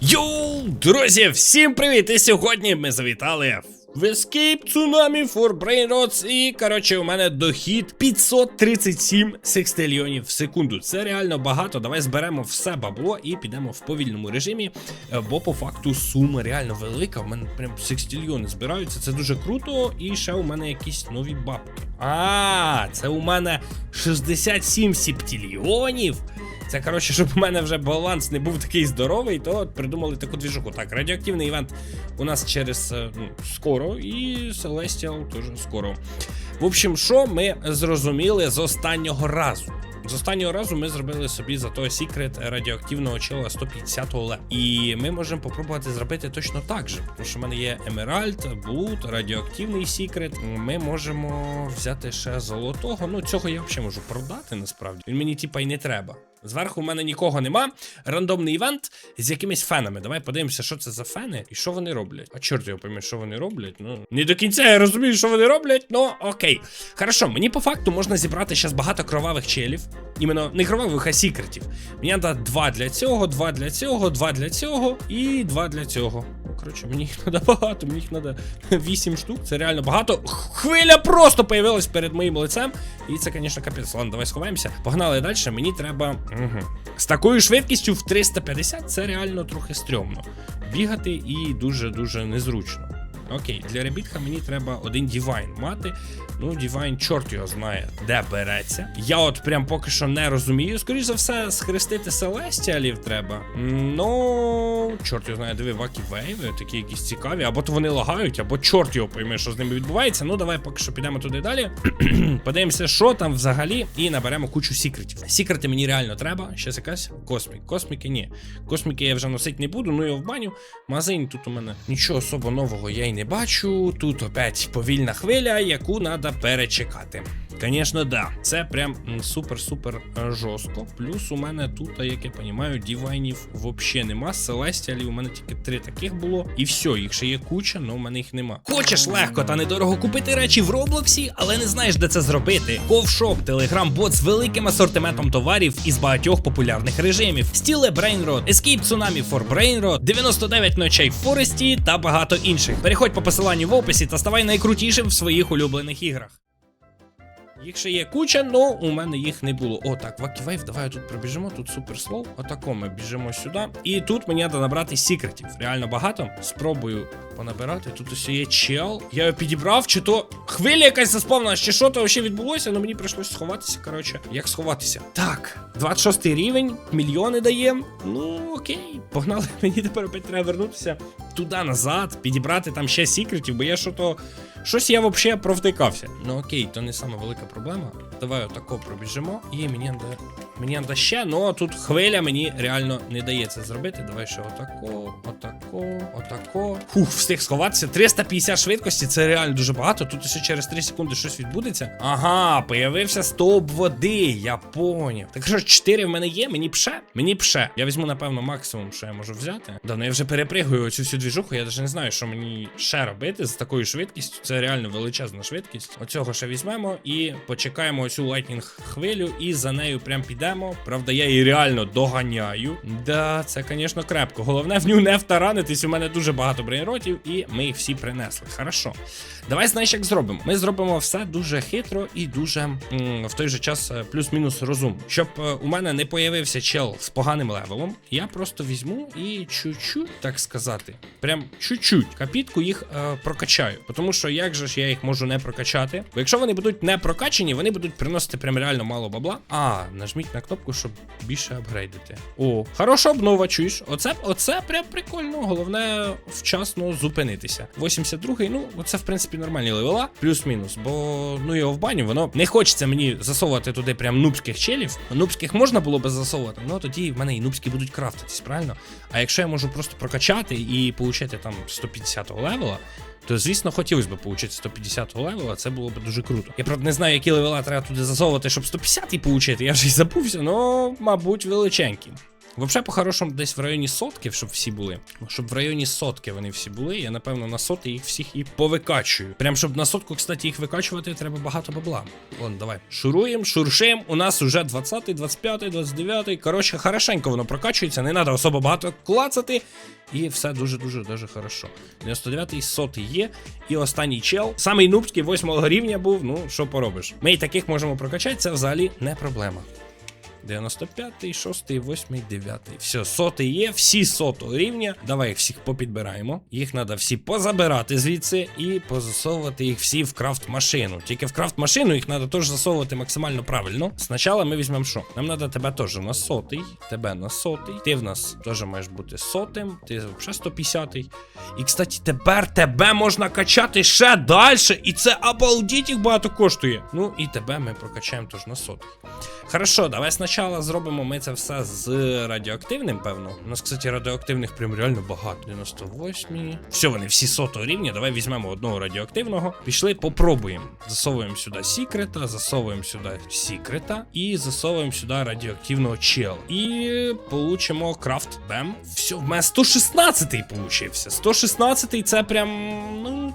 Йоу, друзі, всім привіт! І сьогодні ми завітали в Escape Tsunami for Brainrots І, коротше, у мене дохід 537 секстильйонів в секунду. Це реально багато. Давай зберемо все бабло і підемо в повільному режимі. е, Бо по факту сума реально велика. У мене прям секстильйони збираються. Це дуже круто. І ще у мене якісь нові бабки. А, це у мене 67 септильйонів. Це коротше, щоб у мене вже баланс не був такий здоровий, то придумали таку двіжуху. Так, радіоактивний івент у нас через е, ну, скоро, і Celestial теж скоро. В общем, що ми зрозуміли з останнього разу? З останнього разу ми зробили собі за той секрет радіоактивного чела 150 ле. І ми можемо попробувати зробити точно так же. Тому що в мене є Емеральд, Блуд, радіоактивний секрет. Ми можемо взяти ще золотого. Ну, цього я взагалі можу продати насправді. Він мені типа й не треба. Зверху в мене нікого нема. Рандомний івент з якимись фенами. Давай подивимося, що це за фени і що вони роблять. А чорт його пойме, що вони роблять. Ну не до кінця я розумію, що вони роблять. Ну окей. Хорошо, мені по факту можна зібрати зараз багато кровавих челів. Іменно не кровавих, а сікретів. Мені треба два для цього, два для цього, два для цього і два для цього. Коротше, мені їх треба багато, мені їх треба 8 штук. Це реально багато. Хвиля просто появилась перед моїм лицем. І це, звісно, капець. Ладно, давай сховаємося. Погнали далі. Мені треба. Угу. З такою швидкістю в 350 це реально трохи стрьомно. Бігати і дуже-дуже незручно. Окей, для ребітка мені треба один Дівайн мати. Ну, Дівайн, чорт його знає, де береться. Я от прям поки що не розумію. Скоріше за все, схрестити Селестіалів треба. Ну, чорт його знає, диви, вакі вейви, такі якісь цікаві, або то вони лагають, або чорт його пойме, що з ними відбувається. Ну, давай поки що підемо туди далі. Подивимося, що там взагалі, і наберемо кучу секретів. Секрети мені реально треба. Щас якась космік. Косміки ні. Косміки я вже носити не буду, ну його в баню. Магазин тут у мене нічого особо нового я й не бачу. Тут опять повільна хвиля, яку треба перечекати. Звісно, да. Це прям супер-супер е, жорстко. Плюс у мене тут, як я розумію, дівайнів взагалі нема. Селестіалів у мене тільки три таких було. І все, їх ще є куча, але у мене їх нема. Хочеш легко та недорого купити речі в Роблоксі, але не знаєш, де це зробити. Ковшоп, телеграм-бот з великим асортиментом товарів із багатьох популярних режимів: Стіле Brainrot, Escape Tsunami for Brainrot, 99 ночей в Форесті та багато інших. Переходь по посиланню в описі та ставай найкрутішим в своїх улюблених іграх. Їх ще є куча, але у мене їх не було. О, так, Ваківейв, давай тут пробіжимо, тут супер слоу. Отако ми біжимо сюди. І тут мені треба набрати секретів. Реально багато. Спробую понабирати. Тут ось є чел. Я його підібрав, чи то хвиля якась заспавнилась, чи що то взагалі відбулося, але мені прийшлось сховатися. Коротше, як сховатися? Так, 26 рівень, мільйони дає. Ну, окей, погнали. Мені тепер опять треба вернутися туди назад, підібрати там ще секретів, бо я що то. Щось я взагалі провтикався. Ну окей, то не саме велика проблема. Давай отако пробіжимо. І мені надо, мені надо ще, але тут хвиля мені реально не дає це зробити. Давай ще отако, отако, отако. Фух, встиг сховатися. 350 швидкості, це реально дуже багато. Тут ось через 3 секунди щось відбудеться. Ага, появився стовп води. Я поняв. Так що 4 в мене є, мені пше. Мені пше. Я візьму, напевно, максимум, що я можу взяти. Да, ну я вже перепригую оцю всю двіжуху. Я навіть не знаю, що мені ще робити з такою швидкістю. Це реально величезна швидкість. Оцього ще візьмемо і почекаємо оцю лайтнінг хвилю, і за нею прям підемо. Правда, я її реально доганяю. Да, це, звісно, крепко. Головне в нього не втаранитись. У мене дуже багато брейнротів, і ми їх всі принесли. Хорошо. Давай знаєш, як зробимо. Ми зробимо все дуже хитро і дуже м, в той же час е, плюс-мінус розумно. Щоб е, у мене не появився чел з поганим левелом, я просто візьму і чуть-чуть, так сказати, прям чуть-чуть капітку їх е, прокачаю. Тому що як же ж я їх можу не прокачати? Бо якщо вони будуть не прокачані, вони будуть приносити прям реально мало бабла. А, нажміть на кнопку, щоб більше апгрейдити. О, хороша обнова, чуєш? Оце, оце прям прикольно. Головне вчасно зупинитися. 82-й, ну, оце в принципі нормальні левела, плюс-мінус. Бо ну його в баню, воно не хочеться мені засовувати туди прям нубських челів. Нубських можна було би засовувати, ну тоді в мене і нубські будуть крафтитись, правильно? А якщо я можу просто прокачати і получити там 150-го левела. То, звісно, хотілося б получити 150 левела, це було б дуже круто. Я правда не знаю, які левела треба туди засовувати, щоб 150 і получити. Я вже й забувся, ну, мабуть, величенькі. Взагалі, по-хорошому, десь в районі сотки, щоб всі були. Щоб в районі сотки вони всі були. Я напевно на соти їх всіх і повикачую. Прям щоб на сотку, кстати, їх викачувати, треба багато бабла. Ладно, давай. Шуруємо, шуршим. У нас уже 20, 25, 29. Коротше, хорошенько воно прокачується, не треба особо багато клацати. І все дуже-дуже дуже хорошо. 99-й сотий є. І останній чел. Самий нубський 8 рівня був. Ну, що поробиш. Ми і таких можемо прокачати, це взагалі не проблема. 95, 6, 8, 9. Все, сотий є, всі сотого рівня. Давай їх всіх попідбираємо. Їх треба всі позабирати звідси і позасовувати їх всі в крафт машину. Тільки в крафт машину їх треба теж засовувати максимально правильно. Спочатку ми візьмемо що? Нам треба тебе теж на сотий, тебе на сотий. Ти в нас теж маєш бути сотим, ти взагалі 150. І, кстати, тепер тебе можна качати ще далі. І це обалдіть їх багато коштує. Ну і тебе ми прокачаємо теж на сотий. Хорошо, давай спочатку зробимо ми це все з радіоактивним, певно. У нас, кстати, радіоактивних прям реально багато. 98. Все, вони всі сотого рівня. Давай візьмемо одного радіоактивного. Пішли, попробуємо. Засовуємо сюди секрета, засовуємо сюди секрета і засовуємо сюди радіоактивного чел. І получимо крафт. Бем. Все, в мене 116-й получився. 116-й це прям,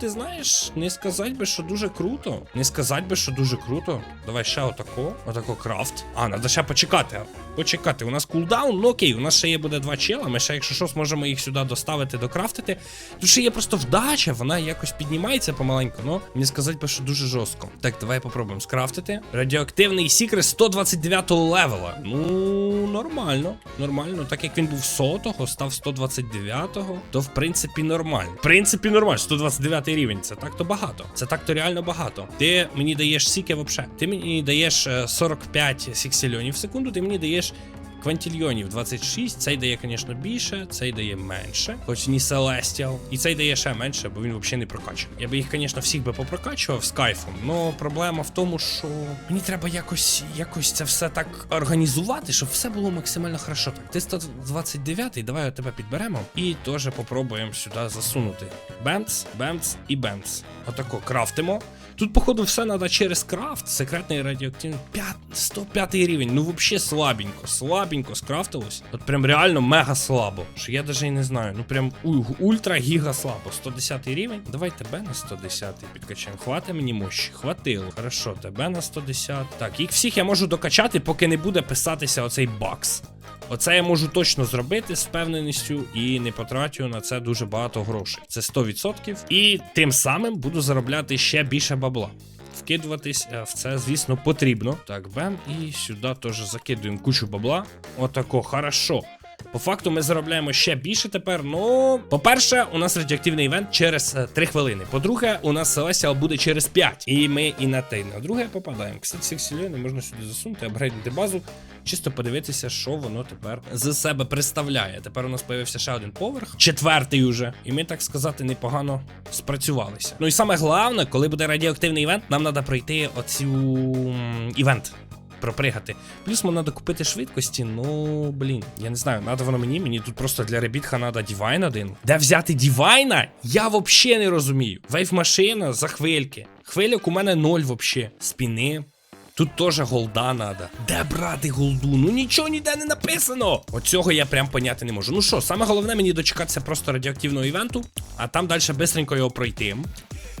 ти знаєш, не сказати би, що дуже круто. Не сказати би, що дуже круто. Давай ще отако. Отако крафт. А, треба ще почекати. Почекати. У нас кулдаун, ну окей, у нас ще є буде два чела. Ми ще, якщо що, зможемо їх сюди доставити, докрафтити. Тут ще є просто вдача, вона якось піднімається помаленьку, ну не сказати би, що дуже жорстко. Так, давай попробуємо скрафтити. Радіоактивний сікрет 129 левела. Ну, нормально. Нормально. Так як він був сотого, став 129-го, то в принципі нормально. В принципі, нормально. 129 рівень. Це так то багато. Це так то реально багато. Ти мені даєш сіки вообще. Ти мені даєш е, 45 сіксільонів в секунду, ти мені даєш. Квантільйонів 26, цей дає, звісно, більше, цей дає менше, хоч не Celestial. І цей дає ще менше, бо він взагалі не прокачаний. Я би їх, звісно, всіх би попрокачував з кайфом. але проблема в тому, що мені треба якось якось це все так організувати, щоб все було максимально хорошо. Так, ти 129, давай тебе підберемо і теж попробуємо сюди засунути. Бемц, бемц і бемц. Отако крафтимо. Тут, походу, все треба через крафт. Секретний радіоактивний 5, 105 рівень. Ну, взагалі слабенько, слабенько скрафтилось. От прям реально мега слабо. Що я навіть і не знаю. Ну прям ультра гіга слабо. 110 рівень. Давай тебе на 110 підкачаємо. Хвати мені мощі. Хватило. Хорошо, тебе на 110. Так, їх всіх я можу докачати, поки не буде писатися оцей бакс. Оце я можу точно зробити з впевненістю і не потрачу на це дуже багато грошей. Це 100%. І тим самим буду заробляти ще більше бабла. Вкидуватись е, в це, звісно, потрібно. Так, бем, і сюди теж закидуємо кучу бабла. Отако, хорошо. По факту ми заробляємо ще більше тепер. Ну, по-перше, у нас радіоактивний івент через е, 3 хвилини. По-друге, у нас Селестіал буде через 5. І ми і на те, і на друге попадаємо. Кстати, сексільйони можна сюди засунути, апгрейдити базу, чисто подивитися, що воно тепер з себе представляє. Тепер у нас появився ще один поверх, четвертий уже. І ми, так сказати, непогано спрацювалися. Ну і саме головне, коли буде радіоактивний івент, нам треба пройти оцю івент пропригати. Плюс мені треба купити швидкості, ну блін, я не знаю, надо воно мені. Мені тут просто для ребітха треба дівайн один. Де взяти дівайна? Я взагалі не розумію. Вейв машина за хвильки. Хвильок у мене ноль взагалі. Спіни. Тут теж голда надо. Де брати голду? Ну нічого ніде не написано. Оцього я прям поняти не можу. Ну що, саме головне мені дочекатися просто радіоактивного івенту, а там далі бистренько його пройти.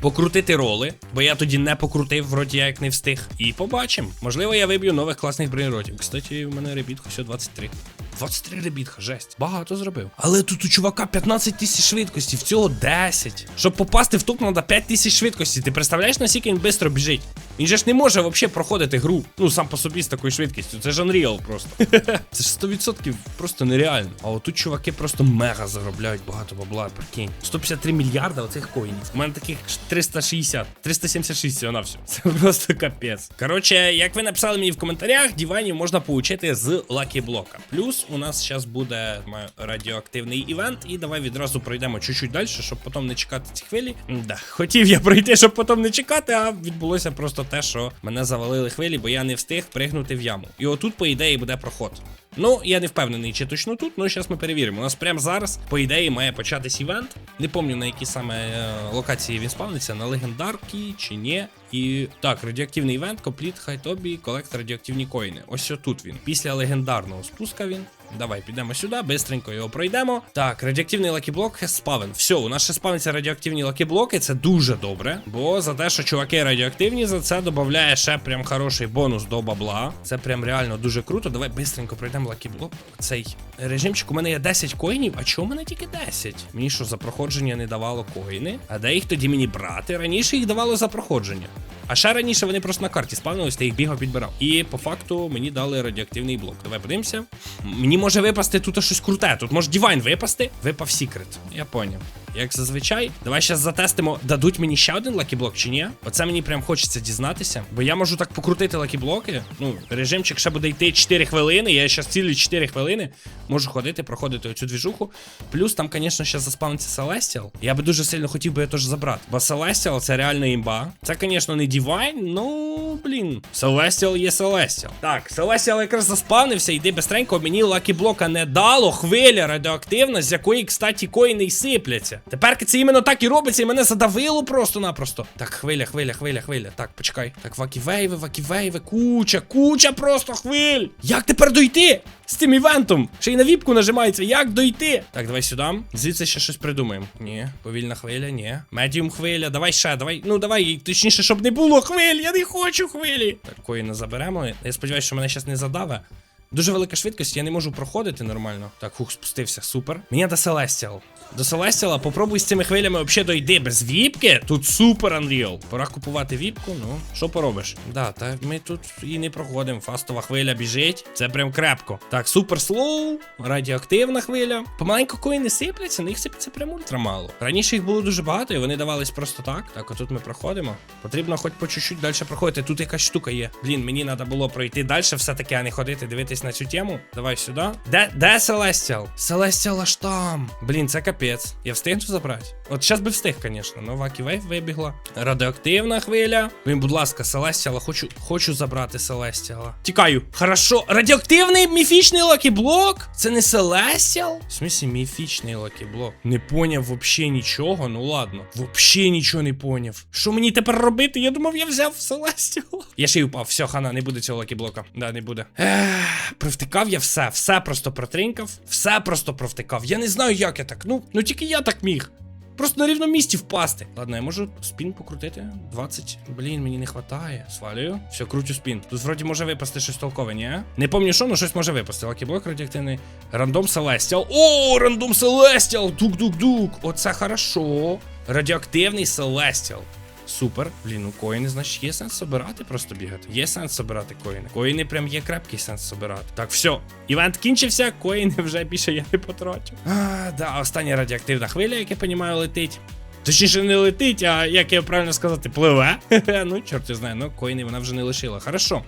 Покрутити роли, бо я тоді не покрутив, вроді як не встиг. І побачимо. Можливо, я виб'ю нових класних бронеротів. Кстати, у мене ребітку все 23. 23 ребітка, жесть. Багато зробив. Але тут у чувака 15 тисяч швидкості, в цього 10. Щоб попасти в топ, треба 5 тисяч швидкості. Ти представляєш, наскільки він швидко біжить? Він же ж не може взагалі проходити гру. Ну, сам по собі з такою швидкістю. Це ж Unreal просто. Це ж 100% просто нереально. А отут чуваки просто мега заробляють багато бабла, прикинь. 153 мільярда оцих коїнів. У мене таких 360, 376 всього на все. Це просто капець. Коротше, як ви написали мені в коментарях, дівайнів можна получити з Лакі Блока. Плюс у нас зараз буде радіоактивний івент, і давай відразу пройдемо чуть-чуть далі, щоб потім не чекати ці хвилі. Да, хотів я пройти, щоб потім не чекати, а відбулося просто те, що мене завалили хвилі, бо я не встиг пригнути в яму. І отут, по ідеї, буде проход. Ну, я не впевнений, чи точно тут, ну зараз ми перевіримо. У нас прямо зараз, по ідеї, має початись івент. Не пам'ятаю, на які саме е, локації він спавниться, на легендарки чи ні. І так, радіоактивний івент, Complete High Hobby, колект радіоактивні коїни. Ось тут він. Після легендарного спуска він. Давай, підемо сюди, бистренько його пройдемо. Так, радіоактивний лакіблок спавен. Все, у нас ще спавниться радіоактивні лакіблоки, це дуже добре. Бо за те, що чуваки радіоактивні, за це додає ще прям хороший бонус до бабла. Це прям реально дуже круто. Давай бистренько пройдемо лакіблок. Цей режимчик, у мене є 10 коїнів, а чого у мене тільки 10? Мені що за проходження не давало коїни? А де їх тоді мені брати? Раніше їх давало за проходження. А ще раніше вони просто на карті спавнились, ти їх бігав підбирав. І по факту мені дали радіоактивний блок. Давай подивимося. Мені може випасти тут щось круте. Тут може Дівайн випасти. Випав секрет. Я поняв. Як зазвичай, давай зараз затестимо, дадуть мені ще один лакіблок чи ні. Оце мені прям хочеться дізнатися. Бо я можу так покрутити лакіблоки. Ну, режимчик ще буде йти 4 хвилини. Я зараз цілі 4 хвилини можу ходити, проходити оцю двіжуху. Плюс там, звісно, ще заспавниться Celestial. Я би дуже сильно хотів би його теж забрати. Бо Celestial це реально імба. Це, звісно, не Divine, ну блін. Celestial є Celestial. Так, Celestial якраз заспавнився, йди бистренько. Мені лакіблока не дало. Хвиля радіоактивна, з якої, кстати, коїни й сипляться. Тепер це іменно так і робиться, і мене задавило просто-напросто. Так, хвиля, хвиля, хвиля, хвиля. Так, почекай. Так, ваківейви, ваківейви, куча, куча просто хвиль. Як тепер дойти? З цим івентом. Ще й на віпку нажимається. Як дойти? Так, давай сюди. Звідси ще щось придумаємо. Ні, повільна хвиля, ні. Медіум хвиля. Давай ще, давай. Ну давай, точніше, щоб не було хвиль. Я не хочу хвилі. Так, коїна заберемо. Я сподіваюся, що мене зараз не задаве. Дуже велика швидкість, я не можу проходити нормально. Так, хух, спустився, супер. Мені до Celestial. До Celestial попробуй з цими хвилями взагалі дойди без віпки. Тут супер Unreal. Пора купувати віпку, ну, що поробиш? Да, та ми тут і не проходимо. Фастова хвиля біжить. Це прям крепко. Так, супер слоу, радіоактивна хвиля. Помаленьку коїни сипляться, на їх сипляться прям ультра мало. Раніше їх було дуже багато, і вони давались просто так. Так, отут ми проходимо. Потрібно хоч по чуть-чуть далі проходити. Тут якась штука є. Блін, мені треба було пройти далі, все-таки, а не ходити, дивитись на цю тему. Давай сюди. Де де Celestial? Celestial аж там. Блін, це капець. Я встигну забрати? От зараз би встиг, звісно. Ну, Вакі Вейв вибігла. Радіоактивна хвиля. Блін, будь ласка, Celestial, хочу, хочу забрати Celestial. Тікаю. Хорошо. Радіоактивний міфічний лакіблок? Це не Celestial? В смысле, міфічний лакіблок. Не поняв вообще нічого. Ну ладно. Вообще нічого не поняв. Що мені тепер робити? Я думав, я взяв Celestial. Я ще й упав. Все, хана, не буде цього лакіблока. Да, не буде. Ех, провтикав я все. Все просто протринькав. Все просто провтикав. Я не знаю, як я так. Ну, ну тільки я так міг. Просто на рівному місці впасти. Ладно, я можу спін покрутити. 20. Блін, мені не хватає. Свалюю. Все, крутю спін. Тут вроді може випасти щось толкове, ні? Не пам'ятаю, що, але щось може випасти. Лакіблок радіоактивний. Рандом Селестіал. О, рандом Селестіал! Дук-дук-дук. Оце хорошо. Радіоактивний Селестіал. Супер. Блін, ну коїни, значить, є сенс собирати, просто бігати. Є сенс собирати коїни. Коїни прям є крепкий сенс собирати. Так, все. Івент кінчився, коїни вже більше я не потрачу. А, да, остання радіоактивна хвиля, як я розумію, летить. Точніше, не летить, а як я правильно сказати, пливе. ну, чорт я знає, ну коїни вона вже не лишила. Хорошо.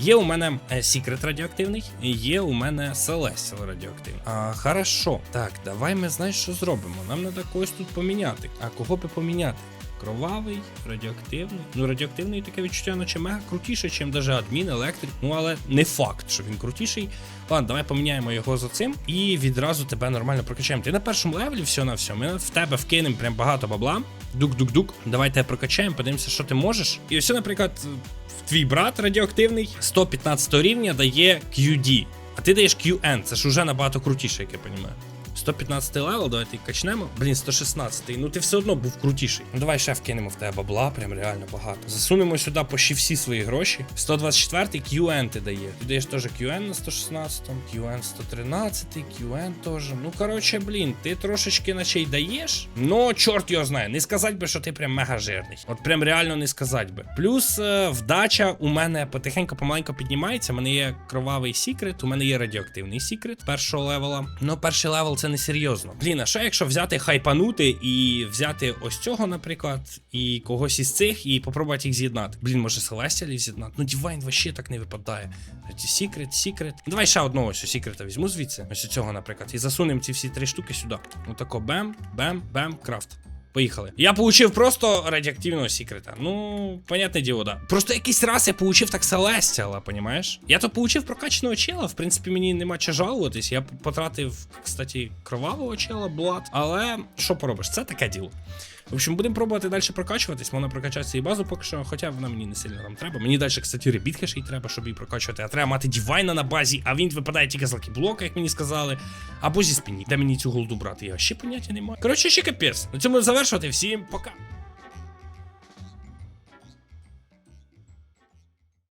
Є у мене секрет радіоактивний, і є у мене Селестіл радіоактивний. А, хорошо. Так, давай ми знаєш, що зробимо. Нам треба когось тут поміняти. А кого би поміняти? Кровавий, радіоактивний. Ну, радіоактивний таке відчуття, наче мега крутіше, ніж навіть адмін, електрик. Ну, але не факт, що він крутіший. Ладно, давай поміняємо його за цим і відразу тебе нормально прокачаємо. Ти на першому левелі, все на все. Ми в тебе вкинемо прям багато бабла. Дук-дук-дук. Давай тебе прокачаємо, подивимося, що ти можеш. І ось, наприклад, твій брат радіоактивний 115 рівня дає QD. А ти даєш QN, це ж уже набагато крутіше, як я розумію. 115 левел, давайте качнемо. Блін, 116. Ну ти все одно був крутіший. Ну давай ще вкинемо в тебе бабла, прям реально багато. Засунемо сюди почти всі свої гроші. 124 QN ти дає. Ти даєш теж QN на 116, QN 113, QN теж. Ну коротше, блін, ти трошечки наче й даєш. Ну, чорт його знає. Не сказать би, що ти прям мега жирний. От прям реально не сказать би. Плюс е, вдача у мене потихеньку помаленьку піднімається. У мене є кровавий секрет, у мене є радіоактивний секрет першого левела. Ну, перший левел це не серйозно. Блін, а що якщо взяти хайпанути і взяти ось цього, наприклад, і когось із цих, і попробувати їх з'єднати. Блін, може Селестіалів з'єднати? Ну, Дівайн вообще так не випадає. Секрет, секрет. Давай ще одного ось секрета візьму звідси. Ось цього, наприклад. І засунемо ці всі три штуки сюди. Отако бем, бем, бем, крафт. Поїхали. Я получив просто радіоактивного секрета. Ну, понятне діло, да. Просто якийсь раз я получив так Селестіала, понімаєш? Я то получив прокачаного чела, в принципі, мені нема чого жалуватись. Я потратив, кстати, кровавого чела, блат. Але що поробиш? Це таке діло. В общем, будемо пробувати далі прокачуватись. Можна прокачати її базу поки що, хоча вона мені не сильно нам треба. Мені далі, кстати, ребітка ще й треба, щоб її прокачувати. А треба мати дівайна на базі, а він випадає тільки з лакіблока, як мені сказали. Або зі спині. Де мені цю голду брати? Я ще поняття немає. Коротше, ще капець. На цьому завершувати. Всім пока.